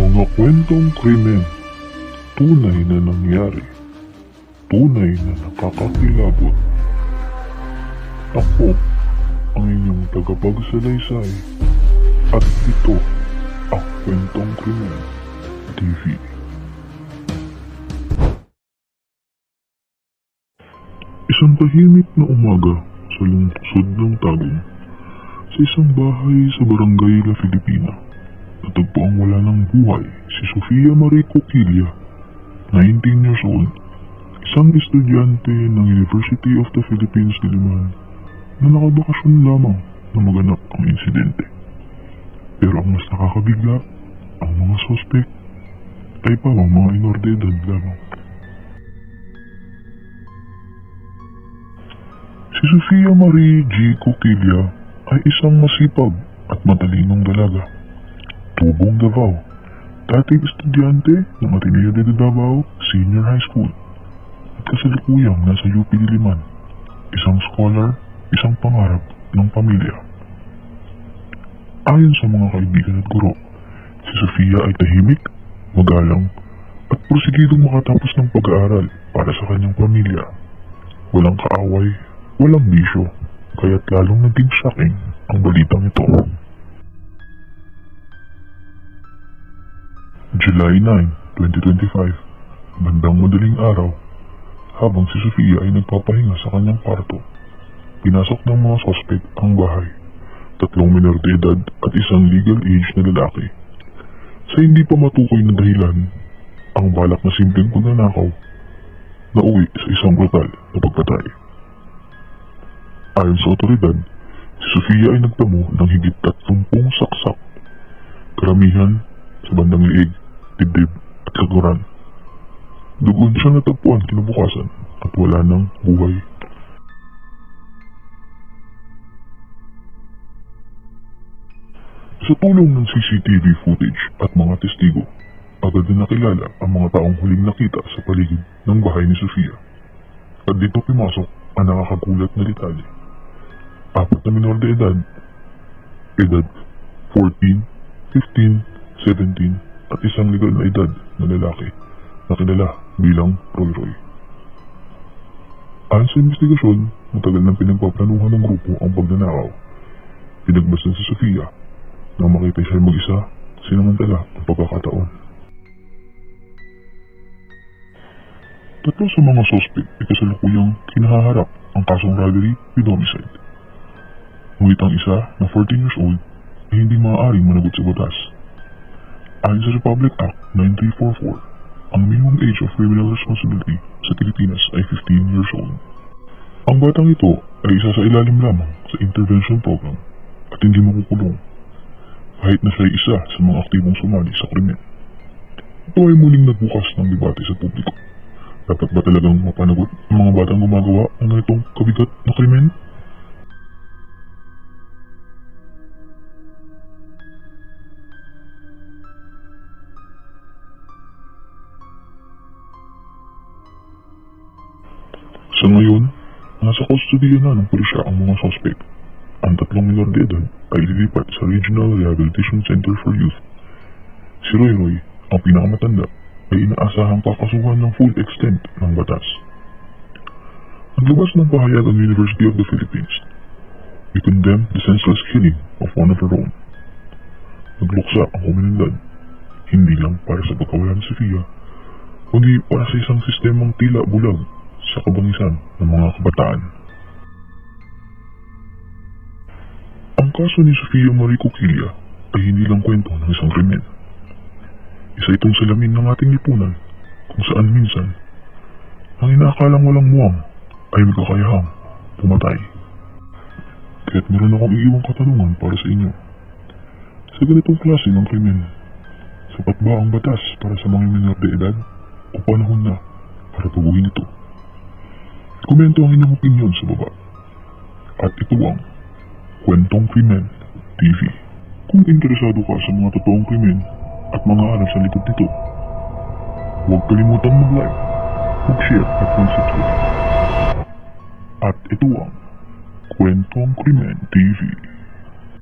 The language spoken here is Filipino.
Mga kwentong krimen, tunay na nangyari, tunay na nakakakilabot. Ako, ang inyong tagapagsalaysay, at ito, ang kwentong krimen, TV. Isang tahimik na umaga sa lungsod ng Tagum, sa isang bahay sa barangay La Filipina. Natagpo ang wala ng buhay si Sofia Marie Coquilla, 19 years old, isang estudyante ng University of the Philippines Diliman na nakabakasyon lamang na maganap ang insidente. Pero ang mas nakakabigla, ang mga sospek ay pawang mga minor de edad lamang. Si Sofia Marie G. Coquilla ay isang masipag at matalinong dalaga. Tubong Davao, dating estudyante ng Ateneo de Davao Senior High School at kasalukuyang nasa UP Diliman, isang scholar, isang pangarap ng pamilya. Ayon sa mga kaibigan at guro, si Sofia ay tahimik, magalang, at prosigidong makatapos ng pag-aaral para sa kanyang pamilya. Walang kaaway, walang bisyo, kaya't lalong naging shocking ang balitang ito. July 9, 2025, bandang madaling araw, habang si Sofia ay nagpapahinga sa kanyang kwarto, pinasok ng mga sospek ang bahay, tatlong minor de edad at isang legal age na lalaki. Sa hindi pa matukoy na dahilan, ang balak na simpleng pagnanakaw na uwi sa isang brutal na pagpatay. Ayon sa otoridad, si Sofia ay nagtamo ng higit 30 saksak, karamihan sa bandang liig, dibdib at kaguran. Dugon siya natagpuan kinabukasan at wala ng buhay. Sa tulong ng CCTV footage at mga testigo, agad na nakilala ang mga taong huling nakita sa paligid ng bahay ni Sofia. At dito pumasok ang nakakagulat na detalye. Apat na minor de edad, edad 14, 15, 17 at isang legal na edad na lalaki na kilala bilang Roy Roy. Ayon sa investigasyon, matagal nang pinagpaplanuhan ng grupo ang pagnanakaw. Pinagbasan si Sofia nang makita siya mag-isa, sinamantala ang pagkakataon. Tatlo sa mga sospek ay kasalukuyang kinahaharap ang kasong robbery with homicide. Ngunit ang isa na 14 years old ay hindi maaaring managot sa batas. Ayon sa Republic Act 9344, ang minimum age of criminal responsibility sa Pilipinas ay 15 years old. Ang batang ito ay isa sa ilalim lamang sa intervention program at hindi makukulong kahit na siya ay isa sa mga aktibong sumali sa krimen. Ito ay muling nagbukas ng debate sa publiko. Dapat ba talagang mapanagot ang mga batang gumagawa ng ganitong kabigat na krimen? Sa ngayon, nasa kustodiya na ng pulisya ang mga sospek. Ang tatlong minor de edad ay lilipat sa Regional Rehabilitation Center for Youth. Si Roy Roy, ang pinakamatanda, ay inaasahang kakasuhan ng full extent ng batas. Naglabas ng pahayag ang University of the Philippines. We condemn the senseless killing of one of our own. Nagluksa ang komunidad, hindi lang para sa pagkawalan ni Sofia, kundi para sa isang sistemang tila bulag sa kabangisan ng mga kabataan. Ang kaso ni Sofia Marie Coquilla ay hindi lang kwento ng isang krimen. Isa itong salamin ng ating lipunan kung saan minsan ang inaakalang walang muwang ay may kakayahang pumatay. Kaya't meron akong iiwang katanungan para sa inyo. Sa ganitong klase ng krimen, sapat ba ang batas para sa mga minor de edad o panahon na para tubuhin ito? Komento ang inyong opinion sa baba. At ito ang Kwentong Krimen TV. Kung interesado ka sa mga totoong krimen at mga aral sa likod nito, huwag kalimutang mag-like, mag-share at mag-subscribe. At ito ang Kwentong Krimen TV.